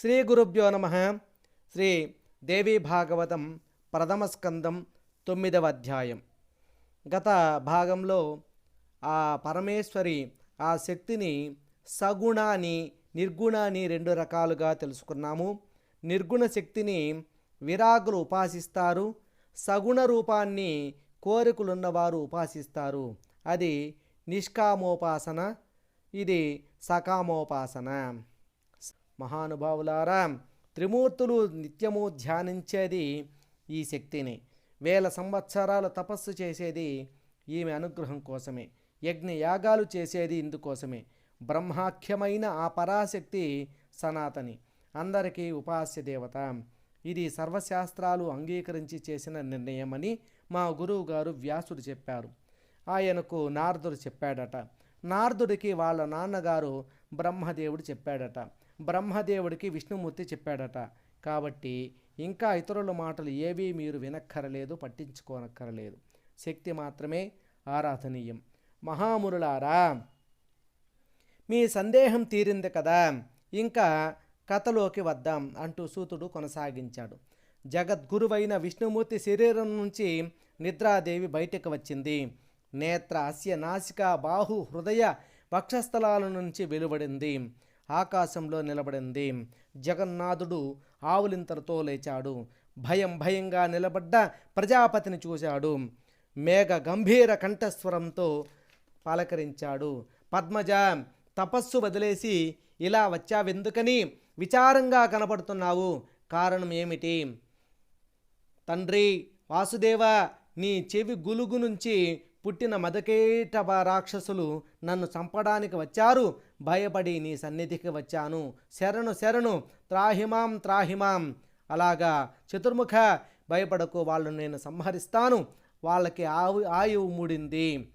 శ్రీ గురుభ్యో నమ. శ్రీ దేవీ భాగవతం ప్రథమ స్కందం తొమ్మిదవ అధ్యాయం. గత భాగంలో ఆ పరమేశ్వరి ఆ శక్తిని సగుణ అని నిర్గుణ అని రెండు రకాలుగా తెలుసుకున్నాము. నిర్గుణ శక్తిని విరాగులు ఉపాసిస్తారు సగుణ రూపాన్ని కోరికలున్నవారు ఉపాసిస్తారు. అది నిష్కామోపాసన ఇది సకామోపాసన. మహానుభావులారా త్రిమూర్తులు నిత్యము ధ్యానించేది ఈ శక్తిని. వేల సంవత్సరాలు తపస్సు చేసేది ఈమె అనుగ్రహం కోసమే. యజ్ఞ యాగాలు చేసేది ఇందుకోసమే. బ్రహ్మాఖ్యమైన ఆ పరాశక్తి సనాతని. అందరికీ ఉపాస్య దేవత. ఇది సర్వశాస్త్రాలు అంగీకరించి చేసిన నిర్ణయమని మా గురువు గారు వ్యాసుడు చెప్పారు. ఆయనకు నారదుడు చెప్పాడట. నారదుడికి వాళ్ళ నాన్నగారు బ్రహ్మదేవుడు చెప్పాడట. బ్రహ్మదేవుడికి విష్ణుమూర్తి చెప్పాడట. కాబట్టి ఇంకా ఇతరుల మాటలు ఏవీ మీరు వినక్కరలేదు పట్టించుకోనక్కరలేదు. శక్తి మాత్రమే ఆరాధనీయం. మహామురులారా మీ సందేహం తీరింది కదా. ఇంకా కథలోకి వద్దాం అంటూ సూతుడు కొనసాగించాడు. జగద్గురువైన విష్ణుమూర్తి శరీరం నుంచి నిద్రాదేవి బయటకు వచ్చింది. నేత్ర అస్య నాసిక బాహు హృదయ వక్షస్థలాల నుంచి వెలువడింది. ఆకాశంలో నిలబడింది. జగన్నాథుడు ఆవులింతలతో లేచాడు. భయం భయంగా నిలబడ్డ ప్రజాపతిని చూశాడు. మేఘ గంభీర కంఠస్వరంతో పలకరించాడు. పద్మజ తపస్సు వదిలేసి ఇలా వచ్చావెందుకని విచారంగా కనపడుతున్నావు? కారణం ఏమిటి? తండ్రి వాసుదేవ నీ చెవి గులుగు నుంచి పుట్టిన మదకేటవ రాక్షసులు నన్ను చంపడానికి వచ్చారు. భయపడి నీ సన్నిధికి వచ్చాను. శరణు శరణు త్రాహిమాం త్రాహిమాం. అలాగా చతుర్ముఖ భయపడకు వాళ్ళు నేను సంహరిస్తాను. వాళ్ళకి ఆవు ఆయువు మూడింది.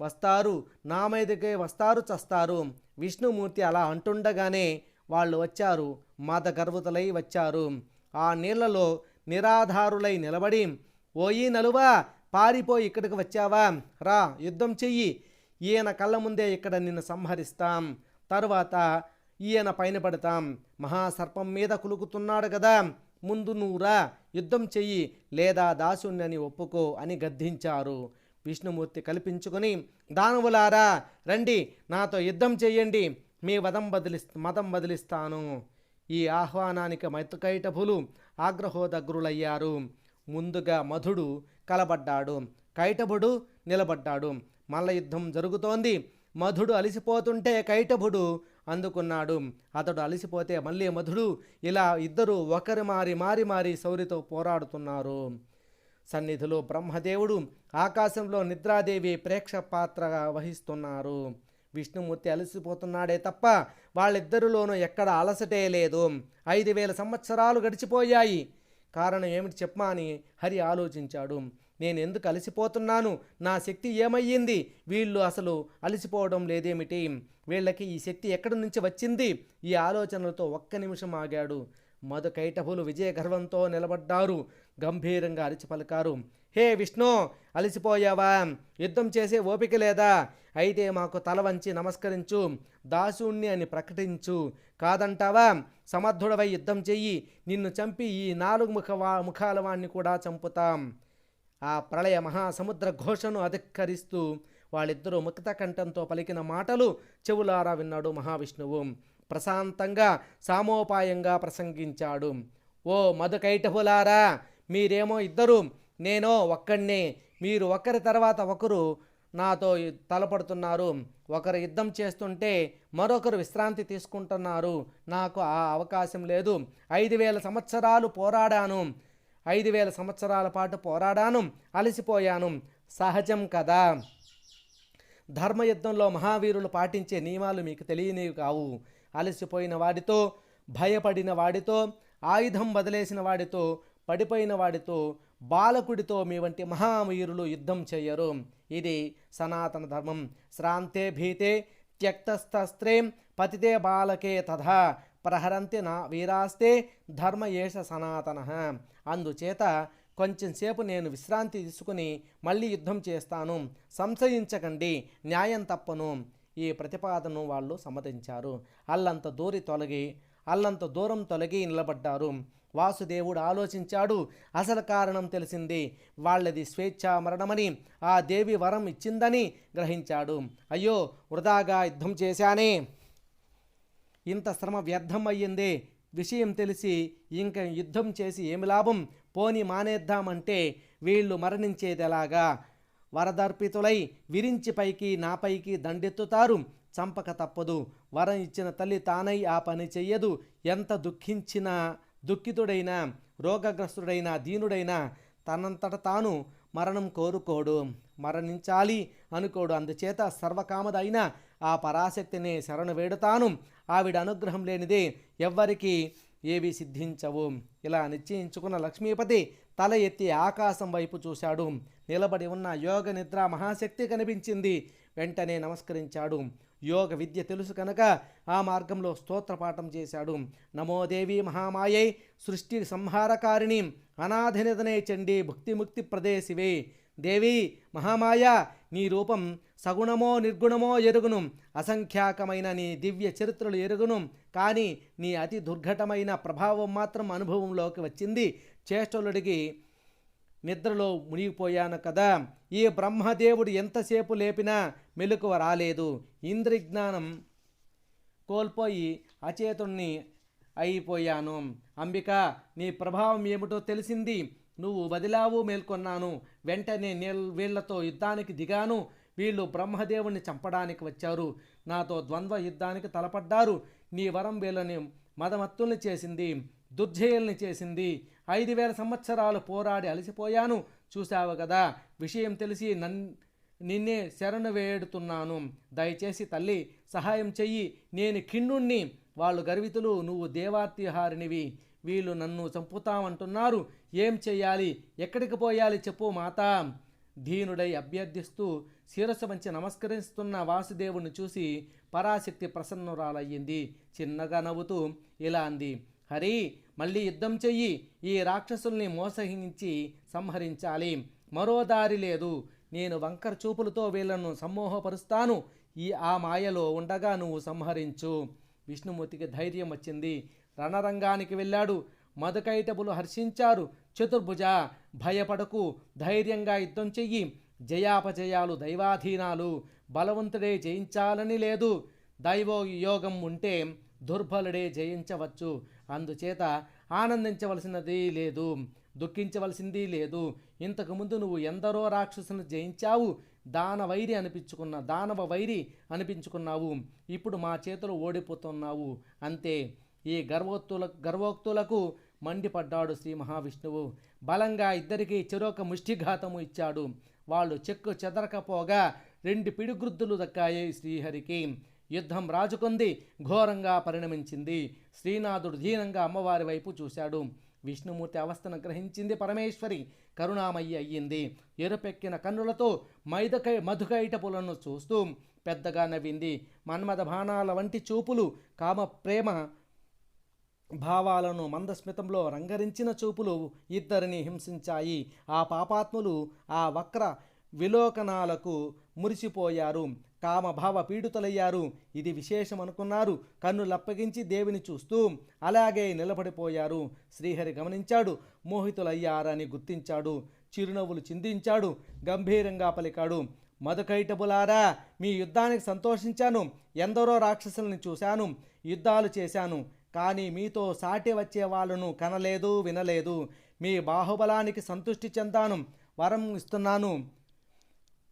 వస్తారు నా మీదకే వస్తారు చస్తారు. విష్ణుమూర్తి అలా అంటుండగానే వాళ్ళు వచ్చారు. మత గర్భతులై వచ్చారు. ఆ నీళ్ళలో నిరాధారులై నిలబడి ఓయి నలువా పారిపోయి ఇక్కడికి వచ్చావా? రా యుద్ధం చెయ్యి. ఈయన కళ్ళ ముందే ఇక్కడ నిన్ను సంహరిస్తాం. తరువాత ఈయన పైన పడతాం. మహాసర్పం మీద కులుకుతున్నాడు కదా ముందు నువ్వురా యుద్ధం చెయ్యి. లేదా దాసుణ్ణని ఒప్పుకో అని గద్దించారు. విష్ణుమూర్తి కల్పించుకొని దానవులారా రండి నాతో యుద్ధం చెయ్యండి. మీ వదం బదిలి మతం బదిలిస్తాను. ఈ ఆహ్వానానికి మైతుకైటభులు ఆగ్రహోదగ్రులయ్యారు. ముందుగా మధుడు కలబడ్డాడు. కైటభుడు నిలబడ్డాడు. మల్ల యుద్ధం జరుగుతోంది. మధుడు అలసిపోతుంటే కైటభుడు అందుకున్నాడు. అతడు అలసిపోతే మళ్ళీ మధుడు ఇలా ఇద్దరు ఒకరి మారి మారి మారి శౌరితో పోరాడుతున్నారు. సన్నిధిలో బ్రహ్మదేవుడు ఆకాశంలో నిద్రాదేవి ప్రేక్ష పాత్రగా వహిస్తున్నారు. విష్ణుమూర్తి అలసిపోతున్నాడే తప్ప వాళ్ళిద్దరిలోనూ ఎక్కడ అలసటే లేదు. ఐదు వేల సంవత్సరాలు గడిచిపోయాయి. కారణం ఏమిటి చెప్పమా అని హరి ఆలోచించాడు. నేను ఎందుకు అలసిపోతున్నాను? నా శక్తి ఏమయ్యింది? వీళ్ళు అసలు అలసిపోవడం లేదేమిటి? వీళ్ళకి ఈ శక్తి ఎక్కడి నుంచి వచ్చింది? ఈ ఆలోచనలతో ఒక్క నిమిషం ఆగాడు. మధు విజయగర్వంతో విజయ గర్వంతో నిలబడ్డారు. గంభీరంగా అరిచి పలికారు. హే విష్ణు అలసిపోయావా? యుద్ధం చేసే ఓపిక లేదా? అయితే మాకు తల వంచి నమస్కరించు దాసుణ్ణి అని ప్రకటించు. కాదంటావా? సమర్థుడవై యుద్ధం చెయ్యి నిన్ను చంపి ఈ నాలుగు ముఖ ముఖాల వాణ్ణి కూడా చంపుతాం. ఆ ప్రళయ మహాసముద్ర ఘోషను అధిక్కరిస్తూ వాళ్ళిద్దరూ ముక్త కంఠంతో పలికిన మాటలు చెవులారా విన్నాడు మహావిష్ణువు. ప్రశాంతంగా సామోపాయంగా ప్రసంగించాడు. ఓ మధుకైటహులారా మీరేమో ఇద్దరు నేనో ఒక్కడినే మీరు ఒకరి తర్వాత ఒకరు నాతో తలపడుతున్నారు. ఒకరు యుద్ధం చేస్తుంటే మరొకరు విశ్రాంతి తీసుకుంటున్నారు. నాకు ఆ అవకాశం లేదు. ఐదు వేల సంవత్సరాలు పోరాడాను. ఐదు వేల సంవత్సరాల పాటు పోరాడాను. అలసిపోయాను. సహజం కదా. ధర్మయుద్ధంలో మహావీరులు పాటించే నియమాలు మీకు తెలియనివి కావు. అలసిపోయిన వాడితో భయపడిన వాడితో ఆయుధం వదిలేసిన వాడితో పడిపోయిన వాడితో బాలకుడితో మీ వంటి మహావీరులు యుద్ధం చేయరు ఇది సనాతన ధర్మం. శ్రాంతే భీతే త్యక్తస్తస్త్రే పతితే బాలకే తథా. ప్రహరంతి నా వీరాస్తే ధర్మ ఏష సనాతన. అందుచేత కొంచెం సేపు నేను విశ్రాంతి తీసుకుని మళ్ళీ యుద్ధం చేస్తాను. సంశయించకండి న్యాయం తప్పను. ఈ ప్రతిపాదనను వాళ్ళు సమ్మతించారు. అల్లంత దూరి తొలగి అల్లంత దూరం తొలగి నిలబడ్డారు. వాసుదేవుడు ఆలోచించాడు. అసలు కారణం తెలిసింది. వాళ్ళది స్వేచ్ఛా మరణమని ఆ దేవి వరం ఇచ్చిందని గ్రహించాడు. అయ్యో వృధాగా యుద్ధం చేశానే. ఇంత శ్రమ వ్యర్థం అయ్యింది. విషయం తెలిసి ఇంక యుద్ధం చేసి ఏమి లాభం? పోని మానేద్దామంటే వీళ్ళు మరణించేదెలాగా? వరదర్పితులై విరించి పైకి నాపైకి దండెత్తుతారు. చంపక తప్పదు. వరం ఇచ్చిన తల్లి తానై ఆ పని చెయ్యదు. ఎంత దుఃఖించినా దుఃఖితుడైన రోగగ్రస్తుడైన దీనుడైనా తనంతట తాను మరణం కోరుకోడు. మరణించాలి అనుకోడు. అందుచేత సర్వకామదైన ఆ పరాశక్తిని శరణు వేడుతాను. ఆవిడ అనుగ్రహం లేనిదే ఎవ్వరికీ ఏవి సిద్ధించవు. ఇలా నిశ్చయించుకున్న లక్ష్మీపతి తల ఎత్తి ఆకాశం వైపు చూశాడు. నిలబడి ఉన్న యోగ నిద్ర మహాశక్తి కనిపించింది. వెంటనే నమస్కరించాడు. యోగ విద్య తెలుసు కనుక ఆ మార్గంలో స్తోత్రపాఠం చేశాడు. నమోదేవి మహామాయై సృష్టి సంహారకారిణి అనాథనిధనే చండి భుక్తిముక్తి ప్రదేశివే. దేవి మహామాయ నీ రూపం సగుణమో నిర్గుణమో ఎరుగును. అసంఖ్యాకమైన నీ దివ్య చరిత్రలు ఎరుగును. కానీ నీ అతి దుర్ఘటమైన ప్రభావం మాత్రం అనుభవంలోకి వచ్చింది. చేష్టలుడికి నిద్రలో మునిగిపోయాను కదా. ఈ బ్రహ్మదేవుడు ఎంతసేపు లేపినా మెలకువ రాలేదు. ఇంద్రజ్ఞానం కోల్పోయి అచేతుణ్ణి అయిపోయాను. అంబిక నీ ప్రభావం ఏమిటో తెలిసింది. నువ్వు వదిలావు మేల్కొన్నాను. వెంటనే నీళ్ళ వీళ్ళతో యుద్ధానికి దిగాను. వీళ్ళు బ్రహ్మదేవుణ్ణి చంపడానికి వచ్చారు. నాతో ద్వంద్వ యుద్ధానికి తలపడ్డారు. నీ వరం వీళ్ళని మదమత్తుల్ని చేసింది. దుర్జయుల్ని చేసింది. ఐదు వేల సంవత్సరాలు పోరాడి అలసిపోయాను. చూశావు కదా విషయం తెలిసి నన్ నిన్నే శరణు వేడుతున్నాను. దయచేసి తల్లి సహాయం చెయ్యి. నేను కిన్నుణ్ణి వాళ్ళు గర్వితులు నువ్వు దేవాతిహారినివి. వీళ్ళు నన్ను చంపుతామంటున్నారు. ఏం చెయ్యాలి? ఎక్కడికి పోయాలి చెప్పు మాత. దీనుడై అభ్యర్థిస్తూ శిరస్సు వంచి నమస్కరిస్తున్న వాసుదేవుని చూసి పరాశక్తి ప్రసన్నురాలయ్యింది. చిన్నగా నవ్వుతూ ఇలా అంది. హరి మళ్ళీ యుద్ధం చెయ్యి. ఈ రాక్షసుల్ని మోసహించి సంహరించాలి. మరో దారి లేదు. నేను వంకర చూపులతో వీళ్ళను సమ్మోహపరుస్తాను. ఈ ఆ మాయలో ఉండగా నువ్వు సంహరించు. విష్ణుమూర్తికి ధైర్యం వచ్చింది. రణరంగానికి వెళ్ళాడు. మధుకైటబులు హర్షించారు. చతుర్భుజ భయపడకు. ధైర్యంగా యుద్ధం చెయ్యి. జయాపజయాలు దైవాధీనాలు. బలవంతుడే జయించాలని లేదు. దైవ యోగం ఉంటే దుర్బలుడే జయించవచ్చు. అందుచేత ఆనందించవలసినది లేదు దుఃఖించవలసింది లేదు. ఇంతకుముందు నువ్వు ఎందరో రాక్షసులను జయించావు దాన వైరి అనిపించుకున్న దానవ వైరి అనిపించుకున్నావు. ఇప్పుడు మా చేతులు ఓడిపోతున్నావు. అంతే. ఈ గర్వోక్తుల గర్వోక్తులకు మండిపడ్డాడు శ్రీ మహావిష్ణువు. బలంగా ఇద్దరికీ చెరొక ముష్టిఘాతము ఇచ్చాడు. వాళ్ళు చెక్కు చెదరకపోగా రెండు పిడిగుద్దులు దక్కాయి శ్రీహరికి. యుద్ధం రాజుకుంది ఘోరంగా పరిణమించింది. శ్రీనాథుడు దీనంగా అమ్మవారి వైపు చూశాడు. విష్ణుమూర్తి అవస్థను గ్రహించింది పరమేశ్వరి. కరుణామయ్యి అయ్యింది. ఎరుపెక్కిన కన్నులతో మైదకై మధుకైటపులను చూస్తూ పెద్దగా నవ్వింది. మన్మద బాణాల వంటి చూపులు కామ ప్రేమ భావాలను మందస్మితంలో రంగరించిన చూపులు ఇద్దరిని హింసించాయి. ఆ పాపాత్ములు ఆ వక్ర విలోకనాలకు మురిసిపోయారు. కామభావ పీడితులయ్యారు. ఇది విశేషమనుకున్నారు. కన్నులప్పగించి దేవిని చూస్తూ అలాగే నిలబడిపోయారు. శ్రీహరి గమనించాడు. మోహితులయ్యారని గుర్తించాడు. చిరునవ్వులు చిందించాడు. గంభీరంగా పలికాడు. మధుకైటబులారా మీ యుద్ధానికి సంతోషించాను. ఎందరో రాక్షసుల్ని చూశాను. యుద్ధాలు చేశాను. కానీ మీతో సాటి వచ్చే వాళ్ళను కనలేదు వినలేదు. మీ బాహుబలానికి సంతృష్టి చెందాను. వరం ఇస్తున్నాను.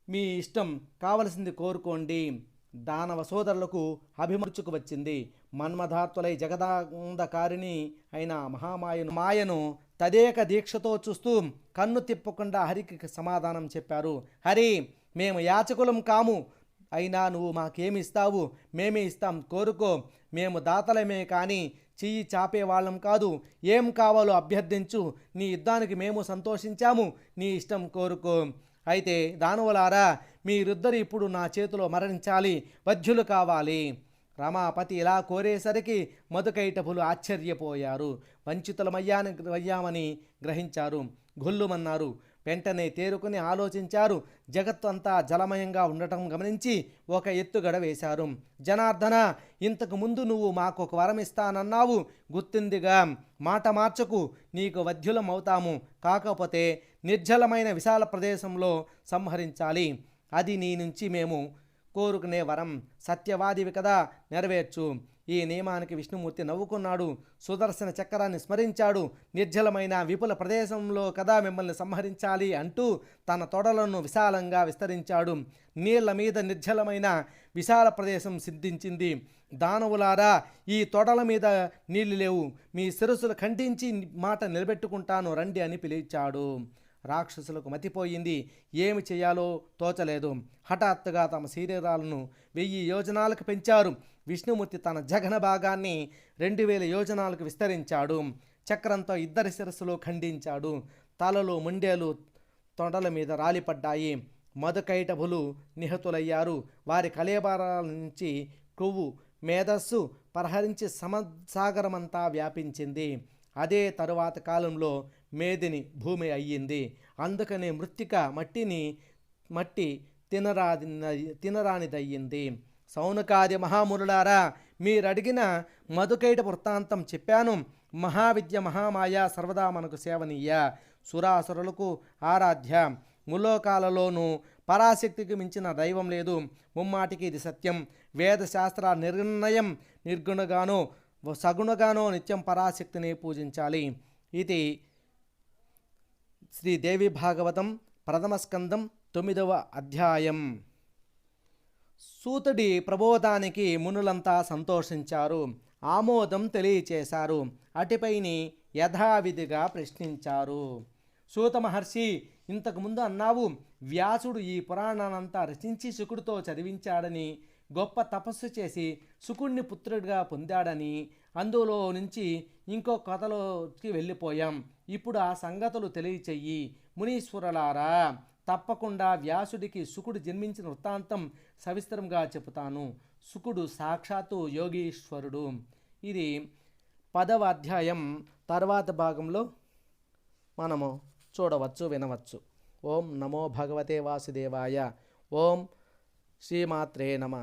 మీ ఇష్టం కావలసింది కోరుకోండి. దానవ సోదరులకు అభిమర్చుకు వచ్చింది. మన్మధాత్వలై జగదాంధకారిణి అయిన మహామాయను మాయను తదేక దీక్షతో చూస్తూ కన్ను తిప్పకుండా హరికి సమాధానం చెప్పారు. హరి మేము యాచకులం కాము. అయినా నువ్వు మాకేమి ఇస్తావు? మేమే ఇస్తాం. కోరుకో. మేము దాతలమే కానీ చెయ్యి చాపే వాళ్ళం కాదు. ఏం కావాలో అభ్యర్థించు. నీ యుద్ధానికి మేము సంతోషించాము. నీ ఇష్టం కోరుకో. అయితే దానవులారా మీరిద్దరు ఇప్పుడు నా చేతిలో మరణించాలి వధ్యులు కావాలి. రమాపతి ఇలా కోరేసరికి మధుకైటపులు ఆశ్చర్యపోయారు. వంచితులమయ్యాని అయ్యామని గ్రహించారు. గొల్లుమన్నారు. వెంటనే తేరుకుని ఆలోచించారు. జగత్తు అంతా జలమయంగా ఉండటం గమనించి ఒక ఎత్తుగడ వేశారు. జనార్దన ఇంతకు ముందు నువ్వు మాకు ఒక వరం ఇస్తానన్నావు. గుర్తుందిగా. మాట మార్చకు. నీకు వధ్యులమవుతాము కాకపోతే నిర్జలమైన విశాల ప్రదేశంలో సంహరించాలి. అది నీ నుంచి మేము కోరుకునే వరం. సత్యవాదివి కదా నెరవేర్చు. ఈ నియమానికి విష్ణుమూర్తి నవ్వుకున్నాడు. సుదర్శన చక్రాన్ని స్మరించాడు. నిర్జలమైన విపుల ప్రదేశంలో కదా మిమ్మల్ని సంహరించాలి అంటూ తన తొడలను విశాలంగా విస్తరించాడు. నీళ్ళ మీద నిర్జలమైన విశాల ప్రదేశం సిద్ధించింది. దానవులారా ఈ తొడల మీద నీళ్ళు లేవు. మీ శిరస్సులు ఖండించి మాట నిలబెట్టుకుంటాను రండి అని పిలిచాడు. రాక్షసులకు మతిపోయింది. ఏమి చేయాలో తోచలేదు. హఠాత్తుగా తమ శరీరాలను వెయ్యి యోజనాలకు పెంచారు. విష్ణుమూర్తి తన జఘన భాగాన్ని రెండు వేల యోజనాలకు విస్తరించాడు. చక్రంతో ఇద్దరి శిరస్సులు ఖండించాడు. తలలు ముండేలు తొండల మీద రాలిపడ్డాయి. మధుకైటభులు నిహతులయ్యారు. వారి కలేబారాల నుంచి కొవ్వు మేధస్సు ప్రహరించి సమసాగరమంతా వ్యాపించింది. అదే తరువాత కాలంలో మేదిని భూమి అయ్యింది. అందుకనే మృత్తిక మట్టిని మట్టి తినరాది తినరానిదయ్యింది. సౌనకాది మహామురులారా మీరడిగిన మధుకైట వృత్తాంతం చెప్పాను. మహావిద్య మహామాయ సర్వదా మనకు సేవనీయ. సురాసురులకు ఆరాధ్య. ములోకాలలోనూ పరాశక్తికి మించిన దైవం లేదు. ముమ్మాటికి ఇది సత్యం. వేదశాస్త్ర నిర్ణయం నిర్గుణగానో సగుణగానో నిత్యం పరాశక్తిని పూజించాలి. ఇది శ్రీదేవి భాగవతం ప్రథమ స్కందం తొమ్మిదవ అధ్యాయం. సూతుడి ప్రబోధానికి మునులంతా సంతోషించారు. ఆమోదం తెలియచేశారు. అటుపైని యథావిధిగా ప్రశ్నించారు. సూత మహర్షి ఇంతకుముందు అన్నావు వ్యాసుడు ఈ పురాణానంతా రచించి శుకుడితో చదివించాడని గొప్ప తపస్సు చేసి శుకుడిని పుత్రుడిగా పొందాడని అందులో నుంచి ఇంకో కథలోకి వెళ్ళిపోయాం. ఇప్పుడు ఆ సంగతులు తెలియచెయ్యి. మునీశ్వరులారా తప్పకుండా వ్యాసుడికి శుకుడు జన్మించిన వృత్తాంతం సవిస్తరంగా చెబుతాను. శుకుడు సాక్షాత్తు యోగీశ్వరుడు. ఇది పదవ అధ్యాయం తర్వాత భాగంలో మనము చూడవచ్చు వినవచ్చు. ఓం నమో భగవతే వాసుదేవాయ. ఓం శ్రీమాత్రే నమ.